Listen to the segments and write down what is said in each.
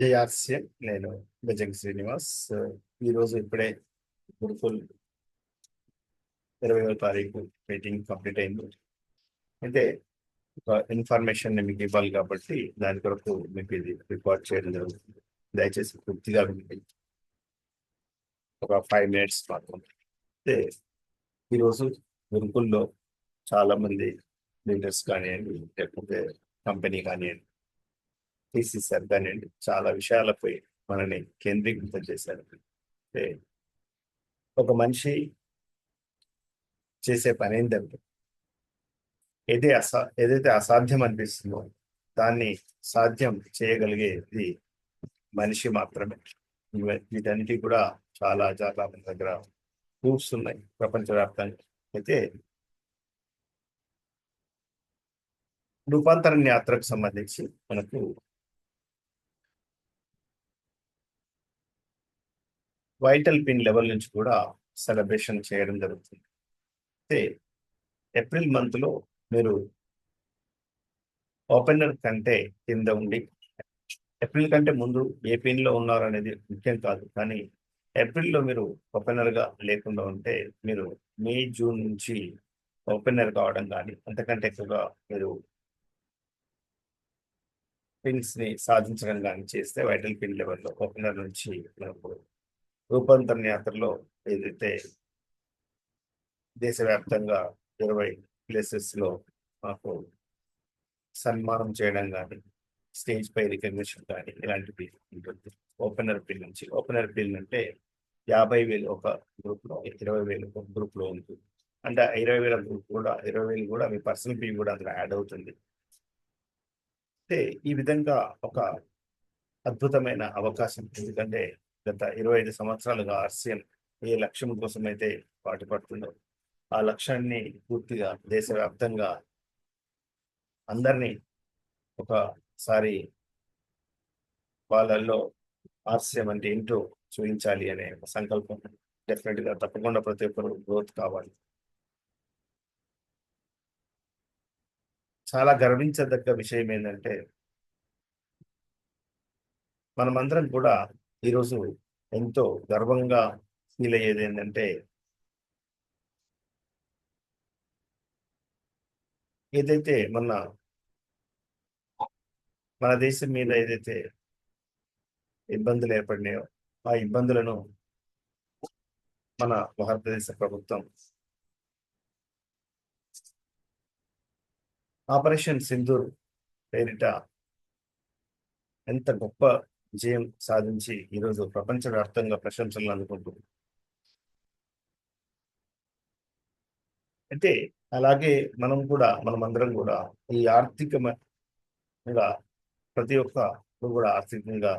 జయాస్య నేను గజంగ్ శ్రీనివాస్. ఈరోజు ఇప్పుడే గురుకుల్ ఇరవై తారీఖు మీటింగ్ కంప్లీట్ అయింది. అయితే ఒక ఇన్ఫర్మేషన్ మీకు ఇవ్వాలి కాబట్టి దాని కొరకు మీకు ఇది రికార్డ్ చేయడం జరుగుతుంది. దయచేసి పూర్తిగా ఒక ఫైవ్ మినిట్స్ మాత్రం అయితే ఈరోజు గురుకుల్లో చాలామంది లీడర్స్ కానివ్వండి లేకపోతే కంపెనీ కానివ్వండి టీసీసార్ కానివ్వండి చాలా విషయాలపై మనని కేంద్రీకృతం చేశారు. అంటే ఒక మనిషి చేసే పని ఏంటంటే ఏది అసా ఏదైతే అసాధ్యం అనిపిస్తుందో దాన్ని సాధ్యం చేయగలిగేది మనిషి మాత్రమే. వీటన్నిటి కూడా చాలా చాలా మన దగ్గర ప్రూఫ్స్ ఉన్నాయి ప్రపంచవ్యాప్తంగా. అయితే రూపాంతరణ యాత్రకు సంబంధించి మనకు వైటల్ పిన్ లెవెల్ నుంచి కూడా సెలబ్రేషన్ చేయడం జరుగుతుంది. అయితే ఏప్రిల్ మంత్లో మీరు ఓపెనర్ కంటే కింద ఉండి ఏప్రిల్ కంటే ముందు ఏ పిన్లో ఉన్నారనేది ఉన్నారు అనేది ముఖ్యం కాదు. కానీ ఏప్రిల్లో మీరు ఓపెనర్గా లేకుండా ఉంటే మీరు మే జూన్ నుంచి ఓపెనర్ కావడం కానీ అంతకంటే ఎక్కువగా మీరు పిన్స్ని సాధించడం కానీ చేస్తే వైటల్ పిన్ లెవెల్లో ఓపెనర్ నుంచి మనకు రూపాంతరణ యాత్రలో ఏదైతే దేశవ్యాప్తంగా ఇరవై ప్లేసెస్లో మాకు సన్మానం చేయడం కానీ స్టేజ్ పై రికగ్నిషన్ కానీ ఇలాంటివి ఉంటుంది. ఓపెనర్ పిల్ నుంచి ఓపెనర్ పిల్ అంటే యాభై వేలు ఒక గ్రూప్లో ఇరవై వేలు ఒక గ్రూప్లో ఉంటుంది. అంటే ఇరవై వేల గ్రూప్ కూడా ఇరవై వేలు కూడా మీ పర్సనల్ ఫీ కూడా అందులో యాడ్ అవుతుంది. అంటే ఈ విధంగా ఒక అద్భుతమైన అవకాశం. ఎందుకంటే గత ఇరవై ఐదు సంవత్సరాలుగా ఆర్సీఎం ఏ లక్ష్యం కోసం అయితే పాటుపడుతుందో ఆ లక్ష్యాన్ని పూర్తిగా దేశవ్యాప్తంగా అందరినీ ఒకసారి వాళ్ళల్లో ఆర్సీఎం అంటే ఏంటో చూపించాలి అనే సంకల్పం డెఫినెట్గా తప్పకుండా ప్రతి ఒక్కరు గ్రోత్ కావాలి. చాలా గర్వించదగ్గ విషయం ఏంటంటే మనమందరం కూడా ఈరోజు ఎంతో గర్వంగా ఫీల్ అయ్యేది ఏంటంటే ఏదైతే మన మన దేశం మీద ఏదైతే ఇబ్బందులు ఏర్పడినాయో ఆ ఇబ్బందులను మన భారతదేశ ప్రభుత్వం ఆపరేషన్ సింధూర్ పేరిట ఎంత గొప్ప విజయం సాధించి ఈరోజు ప్రపంచవ్యాప్తంగా ప్రశంసలు అందుకుంటుంది. అయితే అలాగే మనం కూడా మనమందరం కూడా ఈ ఆర్థికంగా ప్రతి ఒక్క కూడా ఆర్థికంగా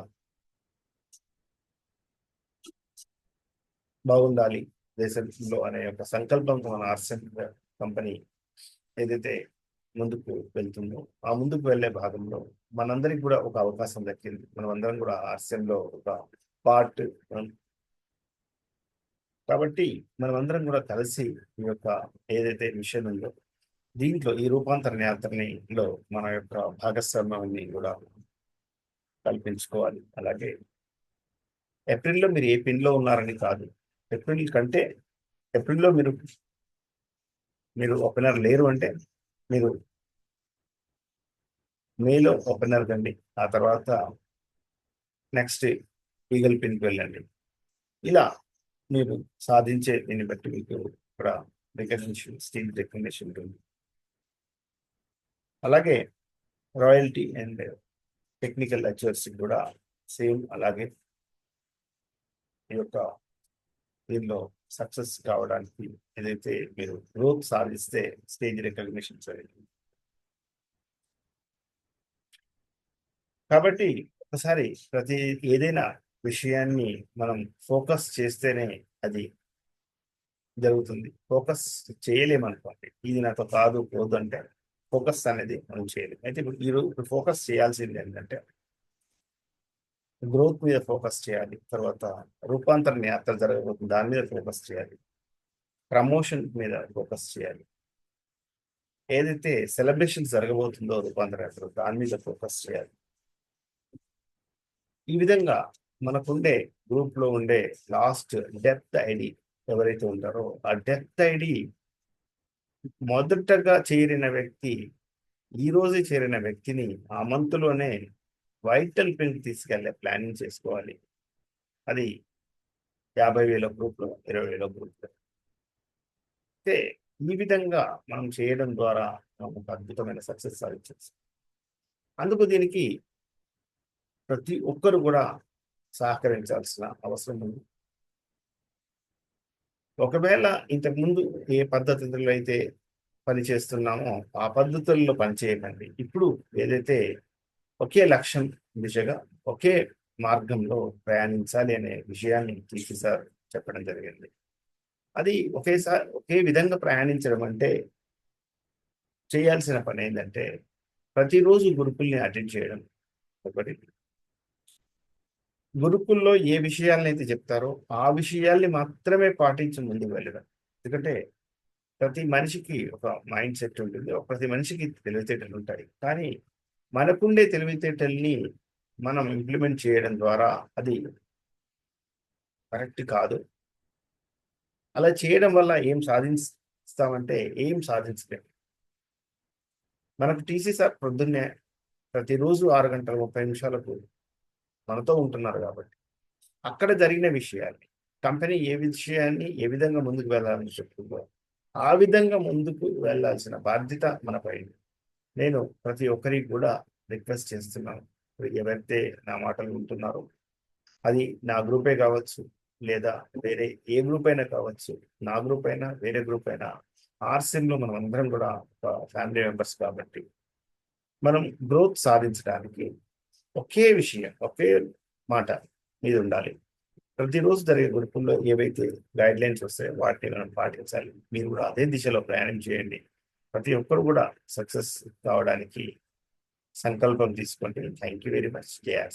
బాగుండాలి దేశంలో అనే ఒక సంకల్పంతో మన ఆర్సెన్ కంపెనీ ఏదైతే ముందుకు వెళ్తుందో ఆ ముందుకు వెళ్ళే భాగంలో మనందరికి కూడా ఒక అవకాశం దక్కింది. మనం అందరం కూడా హాస్యంలో ఒక పార్ట్ కాబట్టి మనం అందరం కూడా కలిసి ఈ యొక్క ఏదైతే మిషన్ ఉందో దీంట్లో ఈ రూపాంతరణ యాత్రనిలో మన యొక్క భాగస్వామ్యాన్ని కూడా కల్పించుకోవాలి. అలాగే ఏప్రిల్లో మీరు ఏ పిన్లో ఉన్నారని కాదు. ఏప్రిల్ కంటే ఏప్రిల్లో మీరు మీరు ఓపెనర్ లేరు అంటే మీరు మేలో ఓపెనర్ కండి ఆ తర్వాత నెక్స్ట్ ఈగల్ పిన్కి వెళ్ళండి. ఇలా మీరు సాధించే దీన్ని బట్టి మీకు ఇక్కడ రికగ్నిషన్ స్టీల్ రికగ్నిషన్ ఉంటుంది. అలాగే రాయల్టీ అండ్ టెక్నికల్ లెక్చర్స్ కూడా సేమ్ అలాగే ఈ యొక్క దీనిలో సక్సెస్ కావడానికి ఏదైతే మీరు గ్రోత్ సాధిస్తే స్టేజ్ రికగ్నిషన్ జరుగుతుంది కాబట్టి ఒకసారి ప్రతి ఏదైనా విషయాన్ని మనం ఫోకస్ చేస్తేనే అది జరుగుతుంది. ఫోకస్ చేయలేమనుకోండి ఇది నాతో కాదు పోదు అంటే ఫోకస్ అనేది మనం చేయలేము అయితే ఇప్పుడు ఈ ఫోకస్ చేయాల్సింది ఏంటంటే గ్రోత్ మీద ఫోకస్ చేయాలి. తర్వాత రూపాంతరణ యాత్ర జరగబోతుంది. దాని మీద ఫోకస్ చేయాలి. ప్రమోషన్ మీద ఫోకస్ చేయాలి. ఏదైతే సెలబ్రేషన్ జరగబోతుందో రూపాంతర యాత్ర దాని మీద ఫోకస్ చేయాలి. ఈ విధంగా మనకుండే గ్రూప్లో ఉండే లాస్ట్ డెప్త్ ఐడి ఎవరైతే ఉంటారో ఆ డెప్త్ ఐడి మొదటగా చేరిన వ్యక్తి ఈ రోజే చేరిన వ్యక్తిని ఆ మంత్లోనే వైటల్ పిన్ తీసుకెళ్ళే ప్లానింగ్ చేసుకోవాలి అది యాభై వేల గ్రూప్లో ఇరవై వేల గ్రూప్లో. అయితే ఈ విధంగా మనం చేయడం ద్వారా మనం ఒక అద్భుతమైన సక్సెస్ సాధించవచ్చు. అందుకు దీనికి ప్రతి ఒక్కరు కూడా సహకరించాల్సిన అవసరం ఉంది. ఒకవేళ ఇంతకుముందు ఏ పద్ధతుల్లో అయితే పని చేస్తున్నామో ఆ పద్ధతుల్లో పనిచేయకండి. ఇప్పుడు ఏదైతే ఒకే లక్ష్యం దిశగా ఒకే మార్గంలో ప్రయాణించాలి అనే విషయాన్ని తీసి సార్ చెప్పడం జరిగింది. అది ఒకేసారి ఒకే విధంగా ప్రయాణించడం అంటే చేయాల్సిన పని ఏంటంటే ప్రతిరోజు గురుకుల్ని అటెండ్ చేయడం ఒకటి. గురుకుల్లో ఏ విషయాలను అయితే చెప్తారో ఆ విషయాల్ని మాత్రమే పాటించి ముందుకు వెళ్ళడం. ఎందుకంటే ప్రతి మనిషికి ఒక మైండ్ సెట్ ఉంటుంది ప్రతి మనిషికి తెలివితేటలు ఉంటాయి. కానీ మనకుండే తెలివితేటల్ని మనం ఇంప్లిమెంట్ చేయడం ద్వారా అది కరెక్ట్ కాదు. అలా చేయడం వల్ల ఏం సాధిస్తామంటే ఏం సాధించలేము మనకు టీసీ సార్ పొద్దున్నే ప్రతిరోజు ఆరు గంటల ముప్పై నిమిషాలకు మనతో ఉంటున్నారు కాబట్టి అక్కడ జరిగిన విషయాన్ని కంపెనీ ఏ విషయాన్ని ఏ విధంగా ముందుకు వెళ్ళాలని చెప్తుందో ఆ విధంగా ముందుకు వెళ్ళాల్సిన బాధ్యత మనపై నేను ప్రతి ఒక్కరికి కూడా రిక్వెస్ట్ చేస్తున్నాను. ఎవరైతే నా మాటలు వింటున్నారో అది నా గ్రూపే కావచ్చు లేదా వేరే ఏ గ్రూప్ అయినా కావచ్చు నా గ్రూప్ అయినా వేరే గ్రూప్ అయినా ఆర్సిఎంలో మనం అందరం కూడా ఒక ఫ్యామిలీ మెంబర్స్ కాబట్టి మనం గ్రోత్ సాధించడానికి ఒకే విషయం ఒకే మాట మీద ఉండాలి. ప్రతిరోజు జరిగే గ్రూపుల్లో ఏవైతే గైడ్ లైన్స్ వస్తాయో వాటిని మనం పాటించాలి. మీరు కూడా అదే దిశలో ప్రయాణం చేయండి. ప్రతి ఒక్కరు కూడా సక్సెస్ కావడానికి సంకల్పం తీసుకోండి థ్యాంక్ యూ వెరీ మచ్. కేఆర్స్